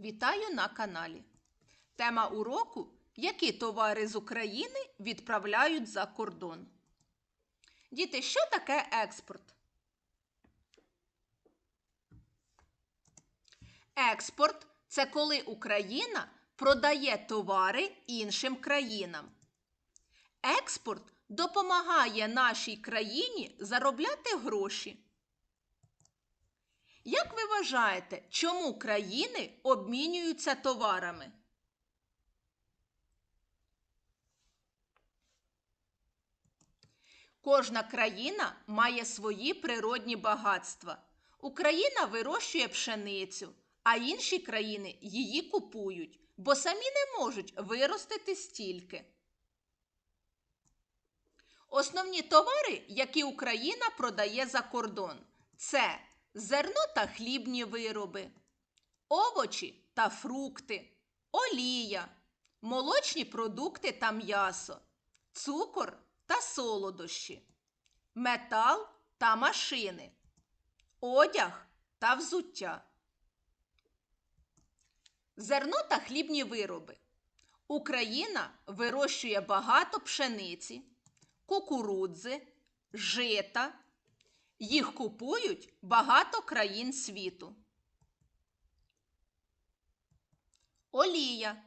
Вітаю на каналі. Тема уроку які товари з України відправляють за кордон. Діти, що таке експорт? Експорт це коли Україна продає товари іншим країнам. Експорт допомагає нашій країні заробляти гроші. Як ви вважаєте, чому країни обмінюються товарами? Кожна країна має свої природні багатства. Україна вирощує пшеницю, а інші країни її купують, бо самі не можуть виростити стільки. Основні товари, які Україна продає за кордон, це зерно та хлібні вироби, овочі та фрукти, олія, молочні продукти та м'ясо, цукор та солодощі, метал та машини, одяг та взуття. Зерно та хлібні вироби. Україна вирощує багато пшениці, кукурудзи, жита. Їх купують багато країн світу. Олія.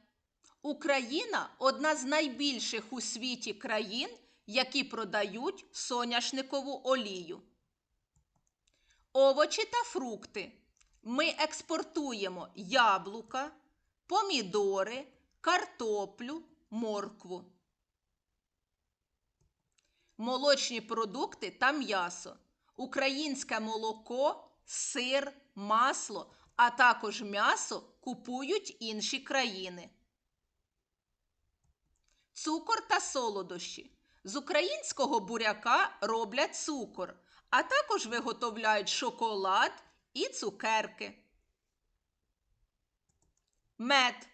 Україна одна з найбільших у світі країн, які продають соняшникову олію. Овочі та фрукти. Ми експортуємо яблука, помідори, картоплю, моркву. Молочні продукти та м'ясо. Українське молоко, сир, масло, а також м'ясо купують інші країни. Цукор та солодощі. З українського буряка роблять цукор, а також виготовляють шоколад і цукерки. Мед.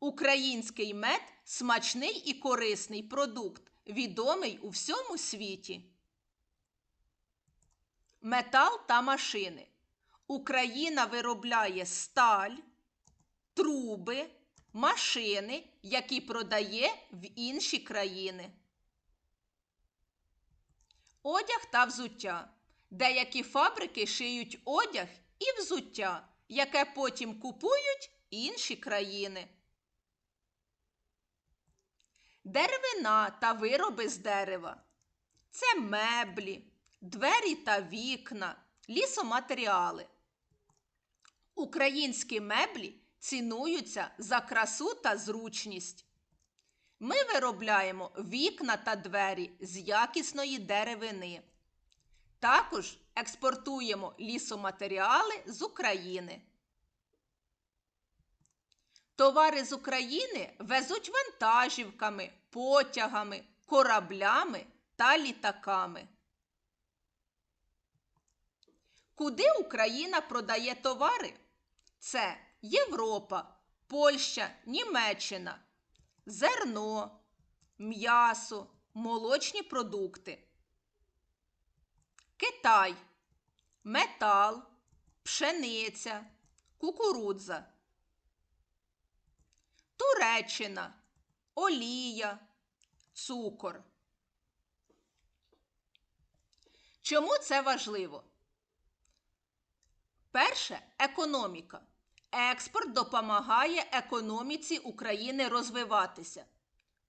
Український мед смачний і корисний продукт, відомий у всьому світі. Метал та машини. Україна виробляє сталь, труби, машини, які продає в інші країни. Одяг та взуття. Деякі фабрики шиють одяг і взуття, яке потім купують інші країни. Деревина та вироби з дерева. Це меблі, двері та вікна, лісоматеріали. Українські меблі цінуються за красу та зручність. Ми виробляємо вікна та двері з якісної деревини. Також експортуємо лісоматеріали з України. Товари з України везуть вантажівками, потягами, кораблями та літаками. Куди Україна продає товари? Це Європа, Польща, Німеччина, зерно, м'ясо, молочні продукти. Китай, метал, пшениця, кукурудза. Туреччина, олія, цукор. Чому це важливо? Перше економіка. Експорт допомагає економіці України розвиватися.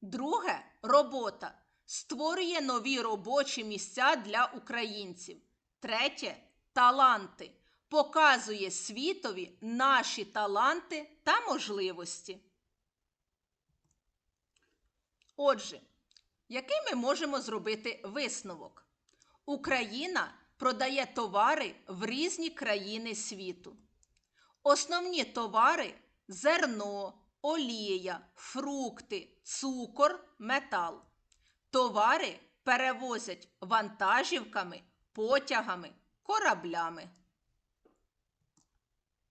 Друге робота. Створює нові робочі місця для українців. Третє таланти. Показує світові наші таланти та можливості. Отже, який ми можемо зробити висновок? Україна продає товари в різні країни світу. Основні товари зерно, олія, фрукти, цукор, метал. Товари перевозять вантажівками, потягами, кораблями.